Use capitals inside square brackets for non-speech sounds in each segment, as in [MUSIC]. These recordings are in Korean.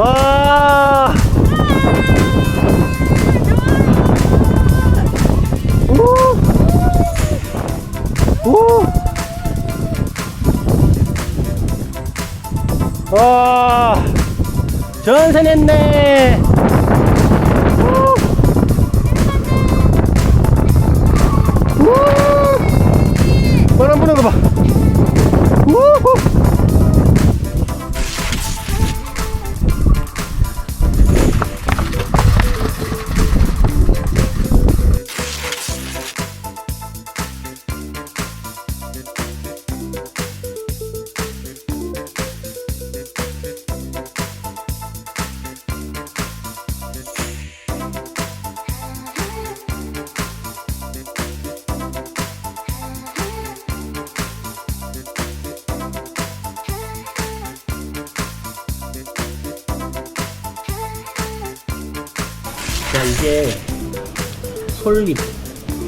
와. 우. 우. 와. 전세 냈네. 이게 솔잎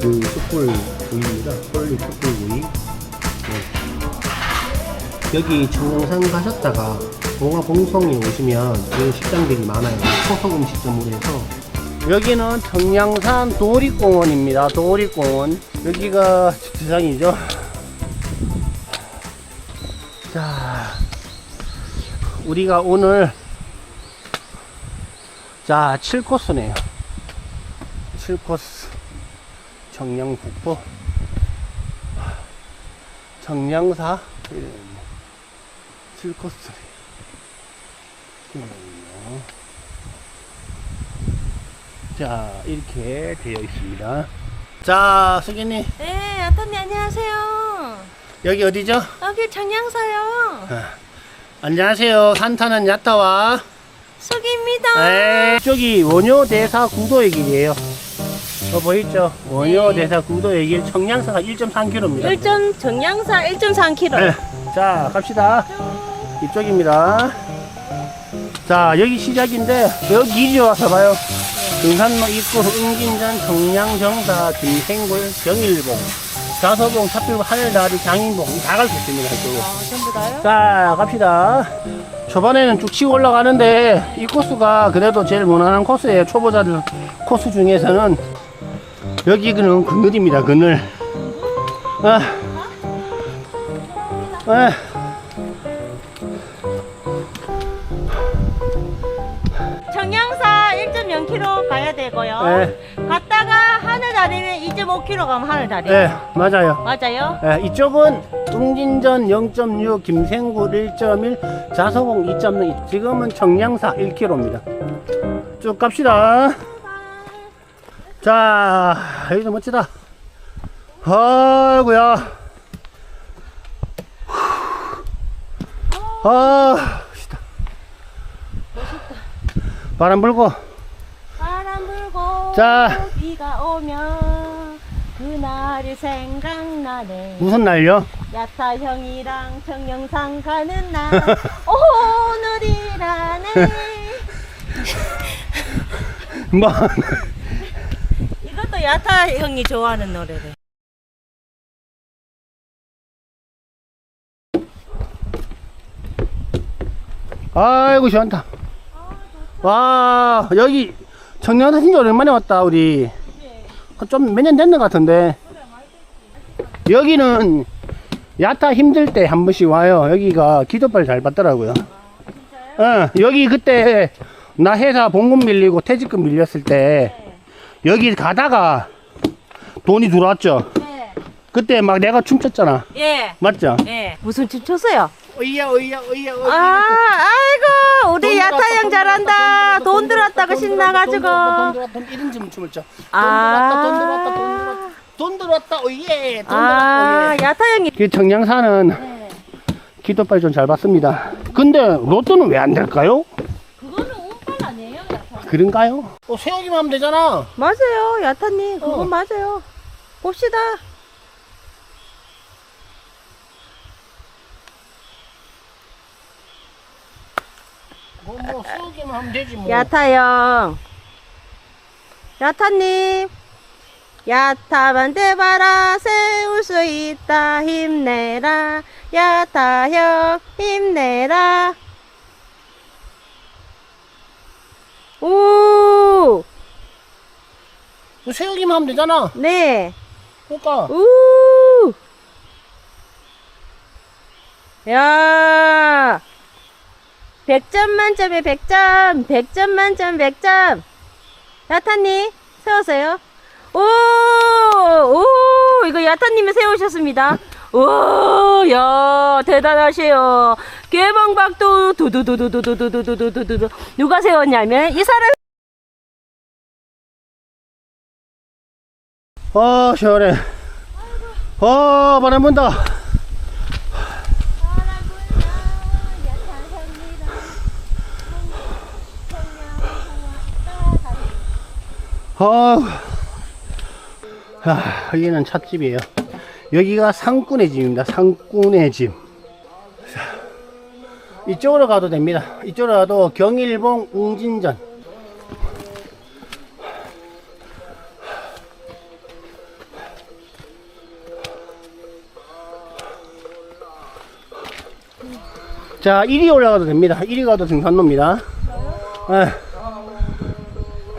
그 숯불 구이입니다. 솔잎 숯불 구이. 네. 여기 청량산 가셨다가 봉화 봉성에 오시면 이런 식당들이 많아요. 초속 음식점으로 해서 여기는 청량산 도립공원입니다. 도립공원 여기가 주차장이죠. 자 우리가 오늘 자 7코스네요 7코스 청량북부 청량사 7코스 자 이렇게 되어 있습니다 자 수기님 네, 아토님 안녕하세요. 여기 어디죠? 여기 청양사요. 안녕하세요 산타는 야타와 수기입니다. 네, 저기 원효대사 구도의 길이에요 어 보이죠? 원효 대사 구도의 길 청량사가 1.3km입니다 1점 청양사 1.3km. 네. 자 갑시다 이쪽입니다 자 여기 시작인데 여기 이리 와서 봐요 등산로 입구 응진전 청량정사 김생굴 경일봉 자서봉 차필봉 하늘다리 장인봉 다 갈 수 있습니다 이쪽으로 아, 전부 다요? 자 갑시다 초반에는 쭉 치고 올라가는데 이 코스가 그래도 제일 무난한 코스예요 초보자들 코스 중에서는 여기는 그늘입니다 그늘 아. 아. 청양사 1.0km 가야 되고요. 네. 갔다가 하늘다리는 2.5km 가면 하늘다리. 네 맞아요 맞아요? 예, 이쪽은 웅진전 0.6, 김생굴 1.1, 자서봉 2.0, 지금은 청량사 1km입니다. 쭉 갑시다. 자, 여기도 멋지다. 아이고야. 아, 멋있다. 바람 불고. 바람 불고 자. 비가 오면 그날이 생각나네. 무슨 날요? 야타 형이랑 청영산 가는 날 [LAUGHS] 오늘이라네. 뭐, 야타 형이 좋아하는 노래래. 아이고 시원하다. 와 여기 청량사 진짜 오랜만에 왔다 우리. 좀 몇 년 됐는 것 같은데. 여기는 야타 힘들 때 한 번씩 와요. 여기가 기도발 잘 받더라고요. 어, 여기 그때 나 회사 봉급 밀리고 퇴직금 밀렸을 때 여기 가다가 돈이 들어왔죠 네. 그때 막 내가 춤췄잖아 예. 맞죠? 예. 무슨 춤 췄어요? 어이야 어이야 어이야 어이야 아, 아이고, 우리 돈 야타 형돈 잘한다. 들어왔다, 돈 들었다고 돈 신나가지고. 돈 들어왔다, 돈 이런 좀 춤을 춰. 돈 아. 들어왔다, 돈 들어왔다, 돈 들어왔다, 돈 들어왔다, 돈 아, 들어왔다. 야타 형이. 그 청량사는 네. 기도빨 좀잘 받습니다. 근데 로또는 왜 안 될까요? 그거는 운빨 아니에요, 야타? 그런가요? 어, 세우기만 하면 되잖아. 맞아요, 야타님. 그거 어. 맞아요. 봅시다. 뭐, 뭐 세우기만 하면 되지 뭐. 야타 형. 야타님. 야타만 대봐라 세울 수 있다 힘내라 야타 형 힘내라 오! 세우기만 하면 되잖아. 네. 그러니까. 볼까? 우! 야! 100점 만점에 100점! 100점 만점 100점! 야타님, 세우세요. 오! 오! 이거 야타님이 세우셨습니다. 오! 야, 대단하세요. 개방박도 두두두두두두두두두두두. 누가 세웠냐면, 이 사람 아, 시원해. 아, 바람 분다. 아, 아, 여기는 찻집이에요. 여기가 상꾼의 집입니다. 상꾼의 집. 자, 이쪽으로 가도 됩니다. 이쪽으로 가도 경일봉 웅진전. 자, 이리 올라가도 됩니다. 이리 가도 등산로입니다. 아,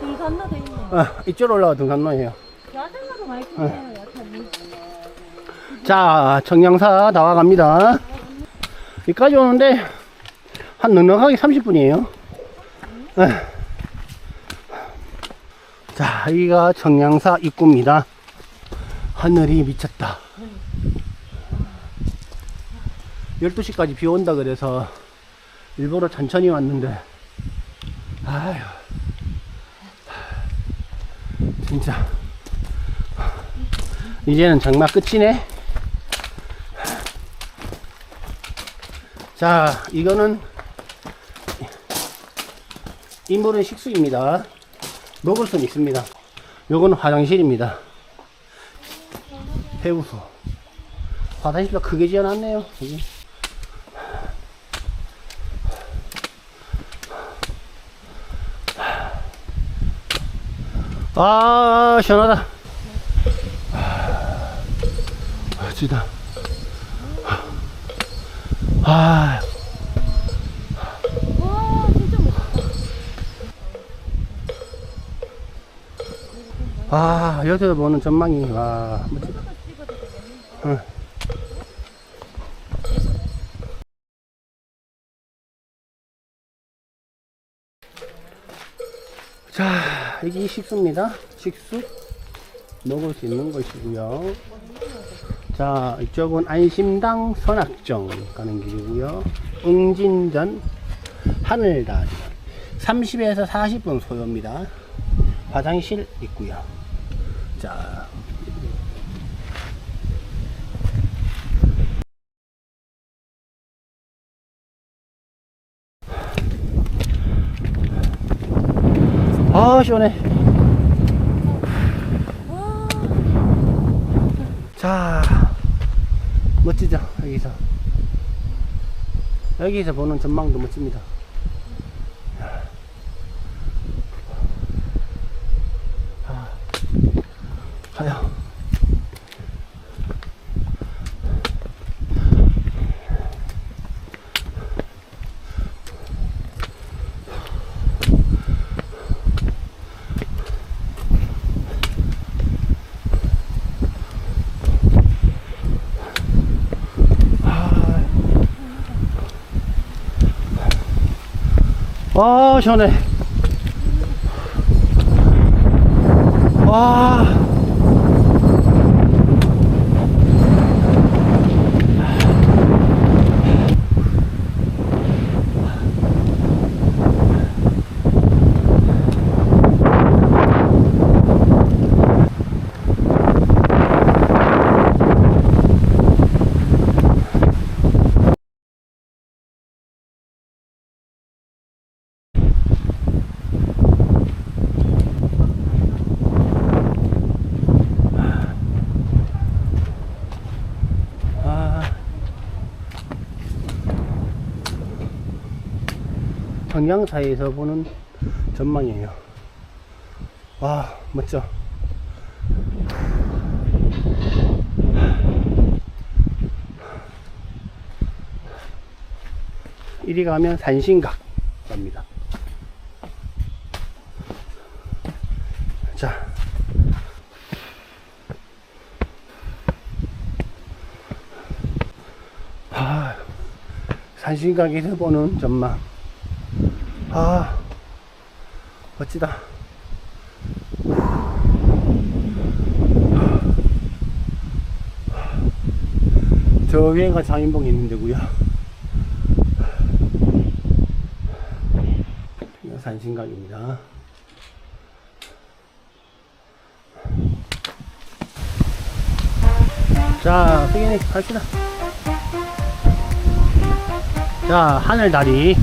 등산로도 있네. 아, 이쪽으로 올라가도 등산로예요. 야생마도 많이 야타님. 자, 청량사 나와갑니다. 여기까지 오는데, 한 넉넉하게 30분이에요. 자, 여기가 청량사 입구입니다. 하늘이 미쳤다. 12시까지 비 온다 그래서 일부러 천천히 왔는데, 아휴, 진짜. 이제는 장마 끝이네. 자, 이거는 인물은 식수입니다. 먹을 수는 있습니다. 요거는 화장실입니다. 해우소. 화장실도 크게 지어놨네요. 여기. 아, 시원하다. 아, 진짜. 아, 와, 멋있다. 아, 여기서 보는 전망이, 와, 멋지다. 응. 자, 여기 식수입니다. 식수. 먹을 수 있는 것이고요. 자, 이쪽은 안심당 선악정 가는 길이고요. 응진전 하늘다리. 30에서 40분 소요입니다. 화장실 있고요. 자. 아, 시원해. 자, 멋지죠? 여기서. 여기서 보는 전망도 멋집니다. 시원해. 와. 평양사에서 보는 전망이에요. 와 멋져. 이리 가면 산신각 갑니다. 자. 아, 산신각에서 보는 전망. 아, 멋지다. 저 위에가 장인봉이 있는 데고요. 산신각입니다. 자, 승현이 갑시다. 자, 하늘다리.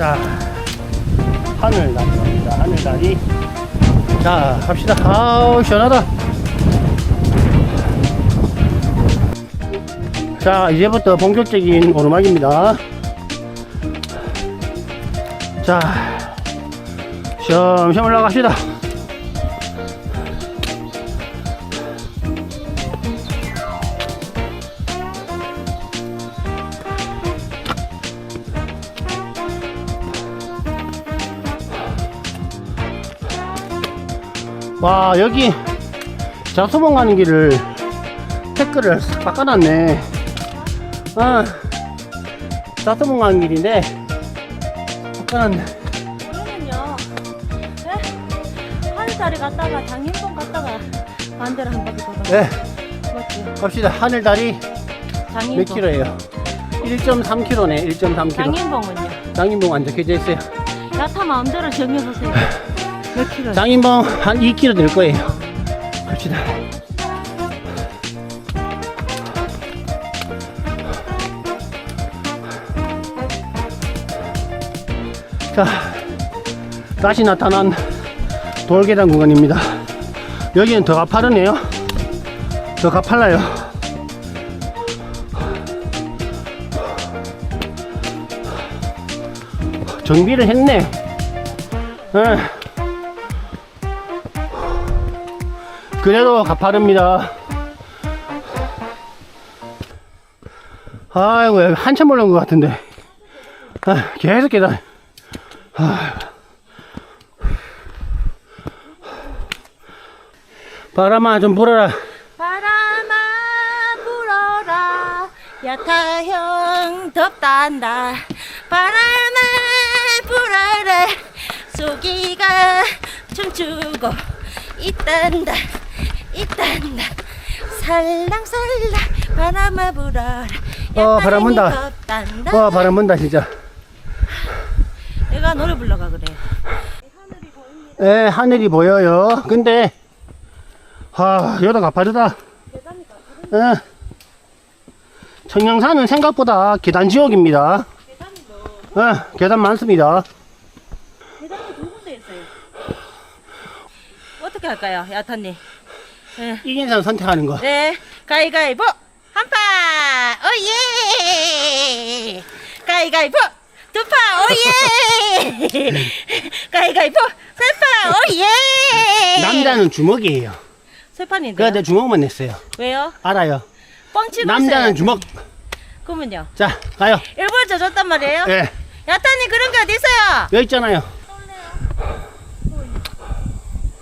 자, 하늘다리입니다. 하늘다리. 자, 갑시다. 아우, 시원하다. 자, 이제부터 본격적인 오르막입니다. 자, 시험시험 올라갑시다. 와, 여기 자수봉 가는 길을 태클을 싹 바꿔놨네. 아, 자수봉 가는 길인데, 바꿔놨네. 그러면요. 네? 하늘다리 갔다가 장인봉 갔다가 반대로 한 바퀴 돌아. 네, 맞지? 갑시다. 하늘다리 장인봉. 몇 킬로예요? 1.3km네, 1.3km. 장인봉은요? 장인봉 안 적혀져 있어요. 야타 마음대로 정해보세요. [LAUGHS] 장인봉 한 2km 될 거예요. 갑시다. 자, 다시 나타난 돌계단 구간입니다. 여기는 더 가파르네요. 더 가팔라요. 정비를 했네. 예. 그래도 가파릅니다. 아이고, 한참 올라온 것 같은데. 아, 계속 계단. 아. 바람아, 좀 불어라. 바람아 불어라 야타형 덥단다 바람아 불어라 소기가 춤추고 있단다 있단다 살랑살랑 바람아 불어라 어, 바람 분다. 와, 바람 분다, 진짜. 내가 노래 불러가 그래 예, 하늘이 보여요. 근데, 아, 여기가 가파르다. 예. 청량산은 생각보다 계단 지옥입니다. 예, 계단 많습니다. 계단이 두 군데 있어요 어떻게 할까요 야타님 네. 이긴 사람 선택하는 거. 네, 가위가위보 한파 오예 가위가위보 두파 오예 [LAUGHS] 가위가위보 세파 오예 남자는 주먹이에요. 세판인데 그래서 내 주먹만 냈어요. 왜요? 알아요. 뻥치고 남자는 있어요. 주먹. 그러면요 자, 가요. 일부러 져줬단 말이에요? 예, 야타님 그런 게 어디 있어요? 여기 있잖아요.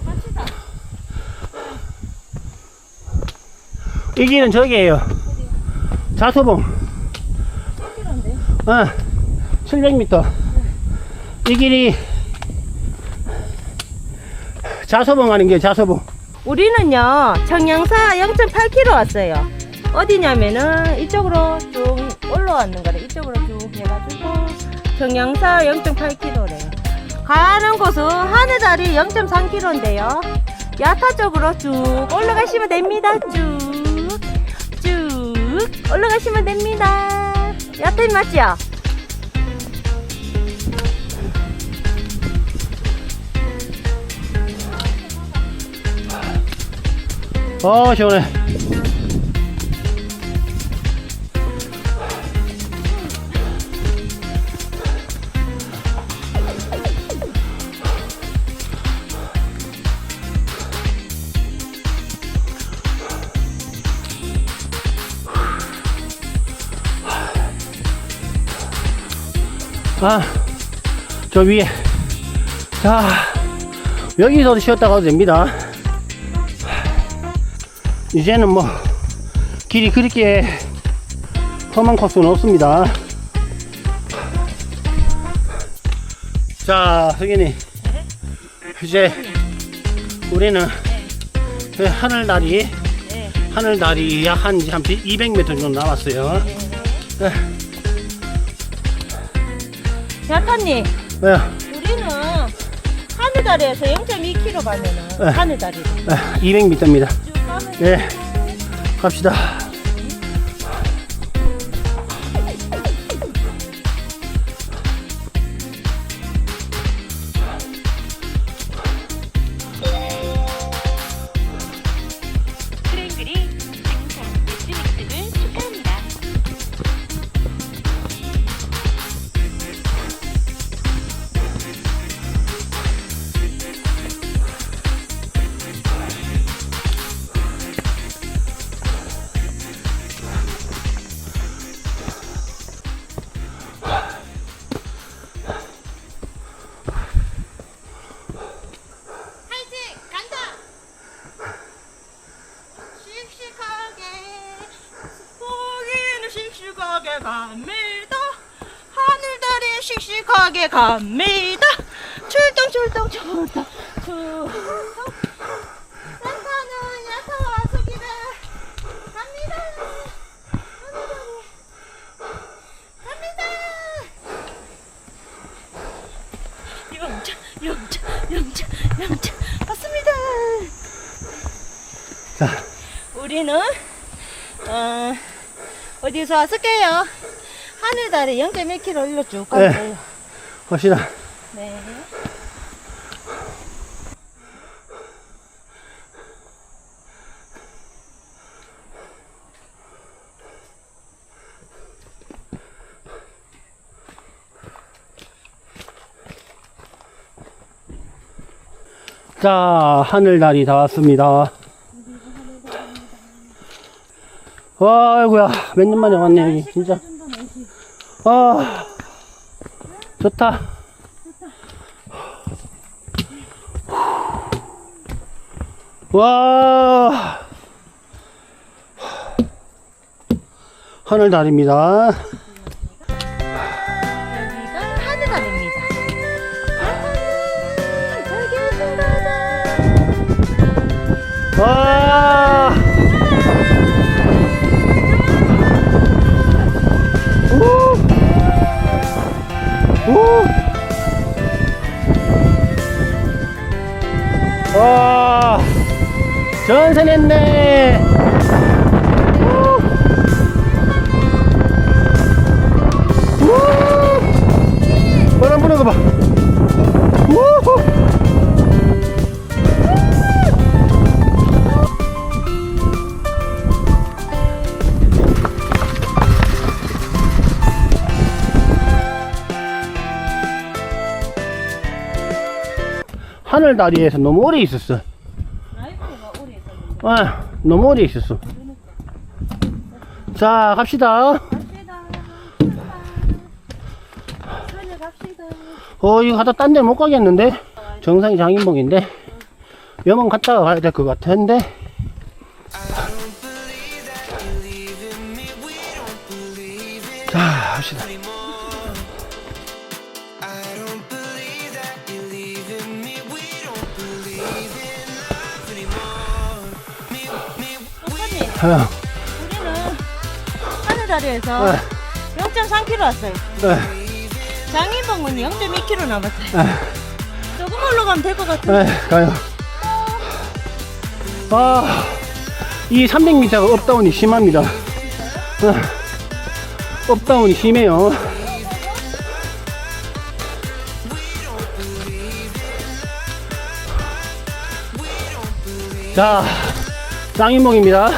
갑시다 이 길은 저기에요. 자수봉. 어, 700m. 이 길이 자소봉 하는 게 자소봉. 우리는요 청양사 0.8km 왔어요 어디냐면은 이쪽으로 쭉 올라왔는 거래 이쪽으로 쭉 해가지고 청양사 0.8km래요 가는 곳은 하늘다리 0.3km인데요 야타 쪽으로 쭉 올라가시면 됩니다 쭉 쭉 올라가시면 됩니다 야타님 맞지요? 어, 시원해. 아, 저 위에 자, 여기서 쉬었다 가도 됩니다. 이제는 뭐, 길이 그렇게 험한 코스는 없습니다. 자, 승현이. 이제, 우리는 그 하늘다리, 네. 하늘다리 약 한, 한 200m 정도 남았어요. 네. 야타님, 네. 우리는 하늘다리에서 0.2km 가면은 네. 하늘다리 200m입니다. 쭉 가면 네, 갑시다. 갑니다 출동 출동 출동 출동 산타는 야타와 속이다 갑니다 갑니다 영차 영차 영차 영차 왔습니다 자, 우리는 어, 어디서 왔을게요? 하늘다리 0.1km 일로 쭉 네. 가세요. 갑시다. 네. 자, 하늘다리 다 왔습니다. 와, 아이고야, 몇 년 만에 왔네, 여기, 진짜. 아, 좋다. 와, 하늘다리입니다. 우! 바람 부는 거 봐! 하늘다리에서 너무 오래 있었어. 라이프가 오래 있었는데. 아, 너무 오래 있었어. 자, 갑시다. 어, 이거 가다 딴 데 못 가겠는데? 정상이 장인봉인데? 염원 갔다가 가야 될 것 같은데? 자, 갑시다. 아, 우리는 하늘다리에서 네. 0.3km 왔어요. 네, 장인봉은 0.2km 남았어요. 네, 조금 올라가면 될 것 같은데. 네, 가요. 아, 이 300m가 업다운이 심합니다. 아, 업다운이 심해요. 자, 쌍인봉입니다.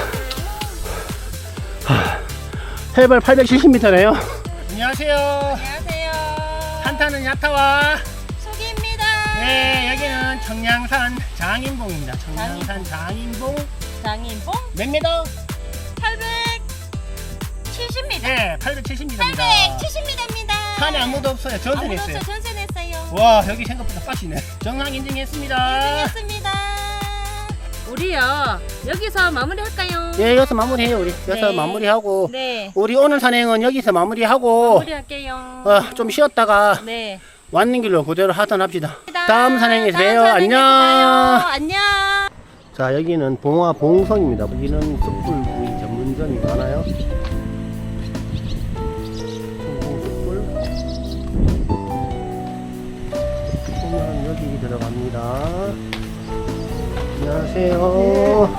해발 870m네요. 안녕하세요. 안녕하세요. 한타는 야타와 소기입니다. 네, 여기는 청량산 장인봉입니다. 청량산 장인봉 장인봉 몇 미터? 870m. 네, 870m입니다. 870m입니다. 산에 아무도 없어요. 전선했어요. 아무도 없어 전선했어요. 와 여기 생각보다 빠지네. 정상 인증했습니다. 했습니다. 우리요 여기서 마무리할까요? 예 여기서 마무리해요 우리. 여기서 네. 마무리하고 네. 우리 오늘 산행은 여기서 마무리하고 마무리할게요. 어, 좀 쉬었다가 네. 왔는 길로 그대로 하던 합시다. 다음 산행에서 다음 봬요. 산행에서 안녕. 봐요. 안녕. 자 여기는 봉화 봉성입니다. 여기는 숯불 구이 전문점이 많아요. 안녕하세요.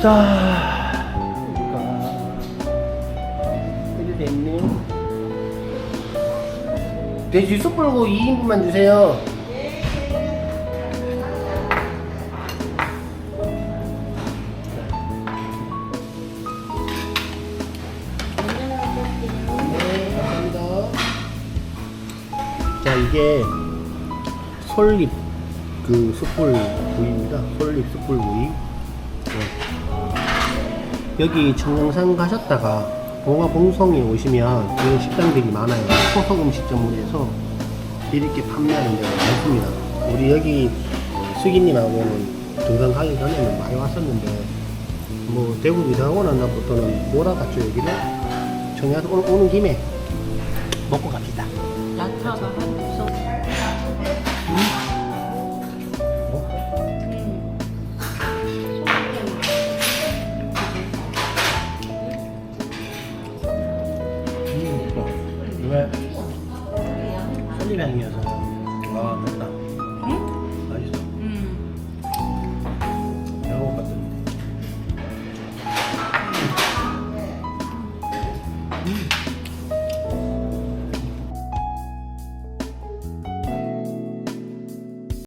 자, 이렇게 있네요. 돼지 숯불고 2인분만 주세요. 솔잎 그 숯불 구이입니다. 솔잎 숯불 구이. 네. 여기 청량산 가셨다가 봉화 봉성에 오시면 이런 식당들이 많아요. 토속 음식점으로해서 이렇게 판매하는 데가 많습니다. 우리 여기 수기님하고는 등산 가기 전에는 많이 왔었는데 뭐 대구 이사 오고 난 다음부터는 몰아갔죠 여기를 청양에서 오는, 김에 먹고 갑시다. 야타가